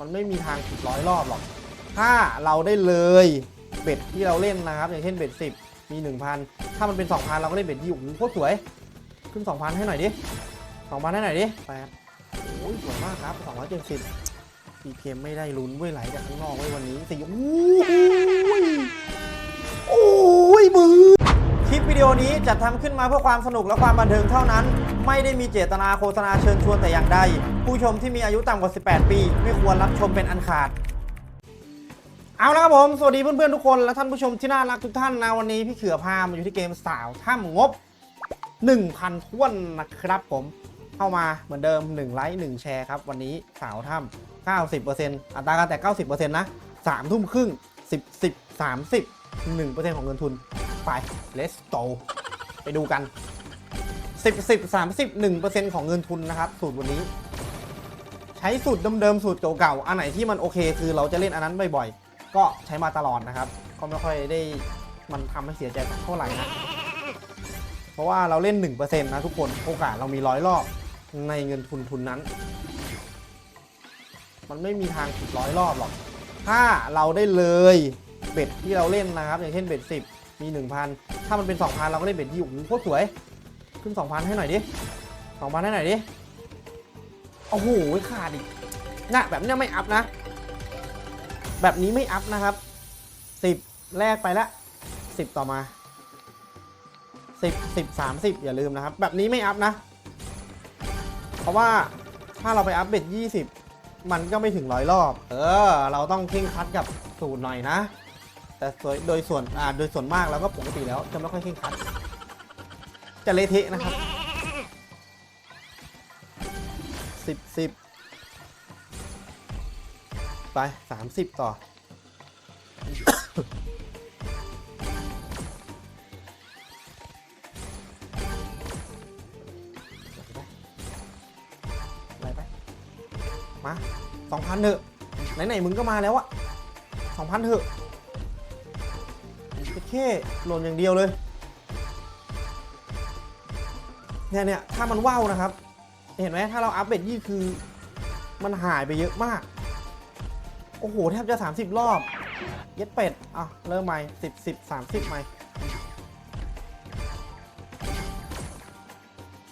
มันไม่มีทางผิดร้อยรอบหรอก ถ้าเราได้เลยเบ็ดที่เราเล่นนะครับ อย่างเช่นเบ็ดสิบมี1,000ถ้ามันเป็น2,000เราก็เล่นเบ็ดที่โอ้โหโคตรสวย ขึ้น2,000ให้หน่อยดิ2,000ให้หน่อยดิแปดโอ้ยสวยมากครับ270ปีเกมไม่ได้ลุ้นเว้ยไหลจากข้างนอกเว้ยวันนี้สี่โอ้ ดีโอนี้จัดทำขึ้นมาเพื่อความสนุกและความบันเทิงเท่านั้น ไม่ได้มีเจตนาโฆษณาเชิญชวนแต่อย่างใด ผู้ชมที่มีอายุต่ำกว่า 18 ปี ไม่ควรรับชมเป็นอันขาด เอาละครับผม สวัสดีเพื่อนๆทุกคนและท่านผู้ชมที่น่ารักทุกท่านนะวันนี้พี่เขือพามาอยู่ที่เกมสาวถ้ำงบ 1,000ท้วนนะครับผมเข้ามาเหมือนเดิม 1 ไลค์ 1 แชร์ครับวันนี้สาวถ้ำ90%อัตราการแตก90%นะ3ทุ่มครึ่ง10 10 30 1%ของเงินทุน ไป let's go ไปดูกัน 10 10 30 1%ของเงินทุนนะครับ สูตรวันนี้ ใช้สูตรเดิมๆสูตรเก่าๆอันไหนที่มันโอเค คือเราจะเล่นอันนั้นบ่อยๆ ก็ใช้มาตลอดนะครับ ก็ไม่ค่อยได้มันทำให้เสียใจเท่าไหร่นะเพราะว่าเราเล่น 1%นะทุกคนโอกาสเรามีร้อยรอบในเงินทุนทุนนั้น มันไม่มีทางผิดร้อยรอบหรอก ถ้าเราได้เลยเบ็ดที่เราเล่นนะครับ อย่างเช่นเบ็ด10 มี 1,000 ถ้ามันเป็น 2,000 เราก็เล่นเบ็ดที่โอ้โหโคตรสวย ขึ้น 2,000 ให้หน่อยดิ 2,000 ให้หน่อยดิ โอ้โหขาดอีกน่ะแบบนี้ไม่อัพนะ แบบนี้ไม่อัพนะครับ 10 แรกไปละ 10 ต่อมา 10 10 30 อย่าลืมนะครับ แบบนี้ไม่อัพนะ เพราะว่าถ้าเราไปอัพเบ็ด20 มันก็ไม่ถึงร้อยรอบ เออ เราต้องเคร่งคัดกับสูตรหน่อยนะ แต่โดยโดยส่วนอ่าโดยส่วนมากแล้วก็ปกติแล้วจะไม่ค่อยเคร่งครัด จะเละเทะนะครับสิบสิบไปสามสิบต่อไรไปมาสองพันเถอะ ไหน ๆ มึงก็มาแล้วอะสองพันเถอะ แค่หล่นอย่างเดียวเลย เนี่ยเนี่ยถ้ามันว่าวนะครับ เห็นไหมถ้าเราอัพเบตยี่คือ มันหายไปเยอะมาก โอ้โห แทบจะ 30 รอบ เย็ดเป็ด อะ เริ่มใหม่สิบสิบสามสิบใหม่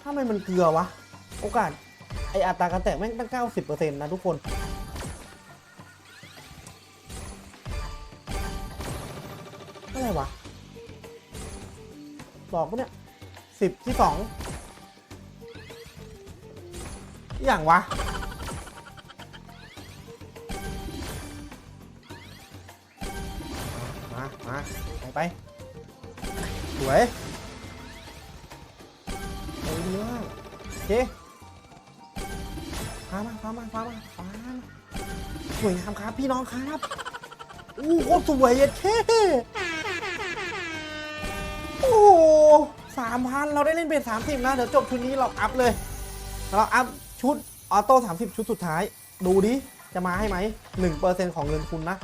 ถ้าไมมันเกลือวะ โอกาส ไออัตราการแตกแม่งตั้ง 90%นะทุกคน อะไรวะบอกปะเนี่ยสิบที่สองอย่างวะ มา มา ไปไปสวยโอ้ยดีมากโอเคพามาพามาพามาพามาสวยงามครับ พี่น้องครับ อู้โคตรสวยเย็ดเท่ สามพันเราได้เล่นเป็นสามสิบนะ เดี๋ยวจบชุดนี้เราอัพเลย เราอัพชุดออโต้30ชุดสุดท้าย ดูดิ จะมาให้ไหม1%ของเงินทุนนะ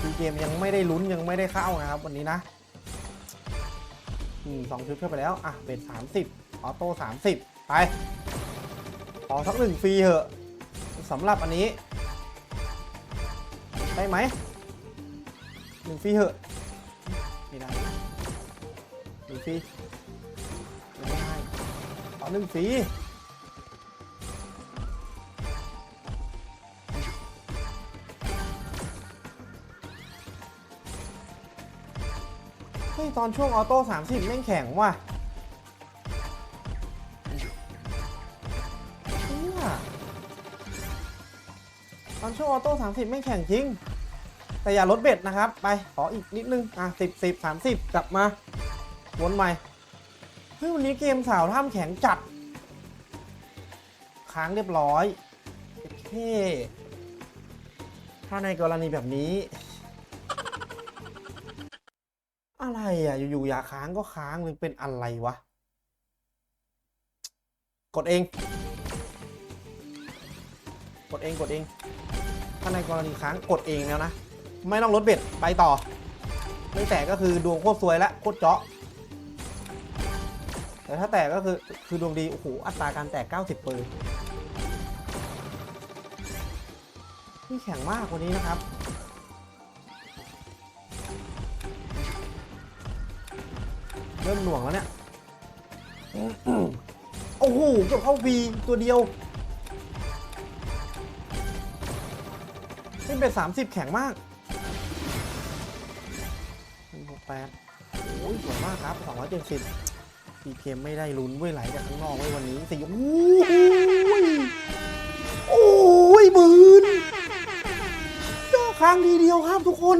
ทีเกมยังไม่ได้ลุ้นยังไม่ได้เข้านะครับ วันนี้นะอืมสองชุดเข้าไปแล้ว อะเบ็ด30ออโต้30ไป ขอสักหนึ่งฟรีเหอะสำหรับอันนี้ ได้ไหมหนึ่งฟรีเหอะไม่ได้หนึ่งฟรี หนึ่งฟรีเฮ้ยตอนช่วงออโต้30แม่งแข็งว่ะเนี่ยตอนช่วงออโต้30แม่งแข็งจริง แต่อย่าลดเบ็ดนะครับ ไปขออีกนิดนึง อะ10 10 30กลับมา วนใหม่ เฮ้ยวันนี้เกมสาวท่ามแข็งจัด ค้างเรียบร้อยโอเคถ้าในกรณีแบบนี้ อะไรอะ อยู่ๆอยากค้างก็ค้างเลยเป็นอะไรวะ กดเอง กดเองกดเอง ถ้าในกรณีค้างกดเองแล้วนะ ไม่ต้องลดเบ็ด ไปต่อ ไม่แตกก็คือดวงโคตรซวยและโคตรเจาะ แต่ถ้าแตกก็คือคือดวงดีโอ้โหอัตราการแตก 90เปอร์นี่แข็งมากกว่านี้นะครับเริ่มหน่วงแล้วเนี่ย โอ้โหเกือบเข้าวีตัวเดียวนี่เป็น30 แข็งมากหนึ่งหกแปดโอ้ยสวยมากครับ 270 พีเคไม่ได้ลุ้นเว้ยไหลจากข้างนอกไว้ยวันนี้สี่โอ้ยโอ้ยหมื่นเจาะค้างทีเดียวครับทุกคน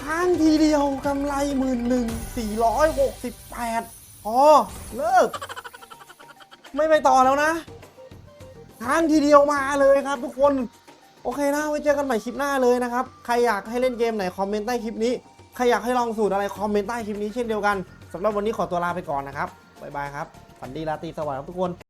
ค้างทีเดียวกำไรหมื่นหนึ่งสี่ร้อยหกสิบแปดพอเลิก ไม่ไปต่อแล้วนะ ค้างทีเดียวมาเลยครับทุกคนโอเคนะไว้เจอกันใหม่คลิปหน้าเลยนะครับ ใครอยากให้เล่นเกมไหนคอมเมนต์ใต้คลิปนี้ ใครอยากให้ลองสูตรอะไรคอมเมนต์ใต้คลิปนี้เช่นเดียวกัน สำหรับวันนี้ขอตัวลาไปก่อนนะครับบ๊ายบายครับฝันดีราตรีสวัสดิ์ครับทุกคน